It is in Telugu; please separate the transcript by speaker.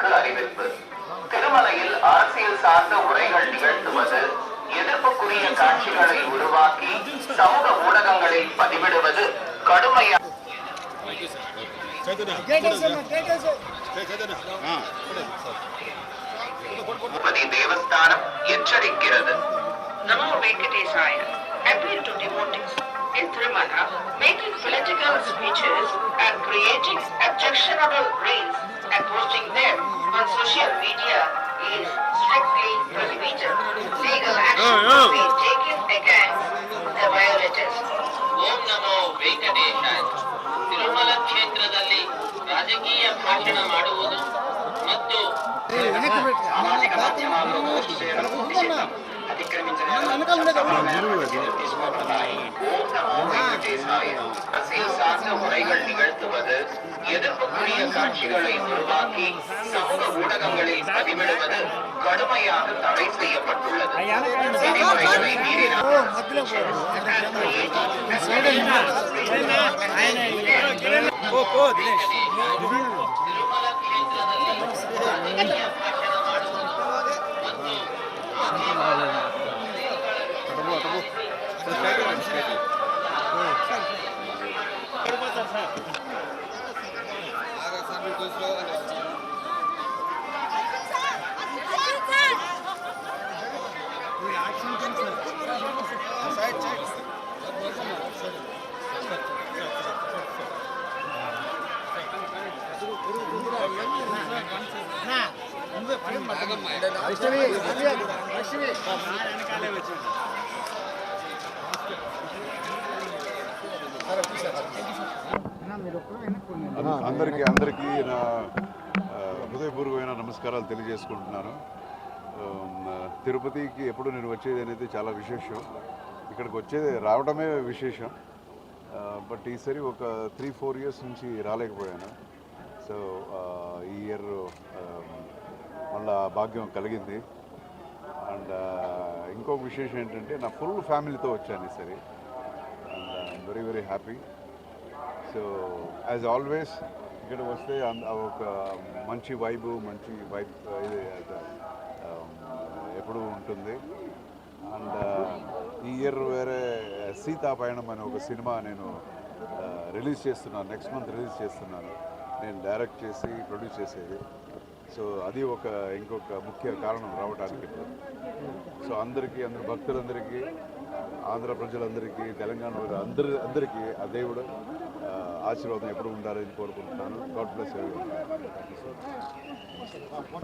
Speaker 1: மக்களுக்கு அறிவிப்பு திருமலையில் அரசியல் சார்ந்த உரைகள் நிகழ்த்துவது எதிர்ப்புக்குரிய காட்சிகளை உருவாக்கி சமூக ஊடகங்களில் பதிவிடுவது கடுமையாக தேவஸ்தானம் எச்சரிக்கிறது
Speaker 2: நமோ வெங்கடேசாய appeal to devotees in Thirumala, making political speeches and on social media is strictly prohibited. Legal action will be taken against the violators.
Speaker 3: ಓಂ ನಮೋ ವೆಂಕಟೇಶಾಯ ತಿರುಮಲ ಕ್ಷೇತ್ರದಲ್ಲಿ ರಾಜಕೀಯ ಭಾಷಣ ಮಾಡುವುದು ಮತ್ತು
Speaker 1: ಸಾಮಾಜಿಕ ಮಾಧ್ಯಮ அத்திக்கிரமித்தனர் ஓம் நமோ வெங்கடேசாய அரசியல் சார்ந்த உரைகள் நிகழ்த்துவது எதிர்ப்புக்குரிய காட்சிகளை உருவாக்கி சமூக ஊடகங்களில் பதிவிடுவது கடுமையாக தடை செய்யப்பட்டுள்ளது. விதிமுறைகளை மீறினால்
Speaker 4: అందరికీ అందరికీ నా హృదయపూర్వమైన నమస్కారాలు తెలియజేసుకుంటున్నాను. తిరుపతికి ఎప్పుడు నేను వచ్చేది అనేది చాలా విశేషం. ఇక్కడికి వచ్చేది రావడమే విశేషం. బట్ ఈసారి ఒక త్రీ ఫోర్ ఇయర్స్ నుంచి రాలేకపోయాను. సో ఈ ఇయర్ మళ్ళా భాగ్యం కలిగింది. అండ్ ఇంకొక విశేషం ఏంటంటే నా ఫుల్ ఫ్యామిలీతో వచ్చాను ఈసారి and very very happy. So as always ఇక్కడ వస్తే ఒక మంచి వైబ్ మంచి వైబ్ ఇది ఎప్పుడు ఉంటుంది. అండ్ ఈ ఇయర్ వేరే సీతా పయణం అనే ఒక సినిమా నేను రిలీజ్ చేస్తున్నాను. నెక్స్ట్ మంత్ రిలీజ్ చేస్తున్నాను. నేను డైరెక్ట్ చేసి ప్రొడ్యూస్ చేసేది. సో అది ఒక ఇంకొక ముఖ్య కారణం రావడానికి సో అందరికీ అందరు భక్తులందరికీ ఆంధ్ర ప్రజలందరికీ తెలంగాణ అందరి అందరికీ ఆ దేవుడు ఆశీర్వాదం ఎప్పుడు ఉండాలని కోరుకుంటున్నాను. గాడ్ బ్లెస్ ఎవరి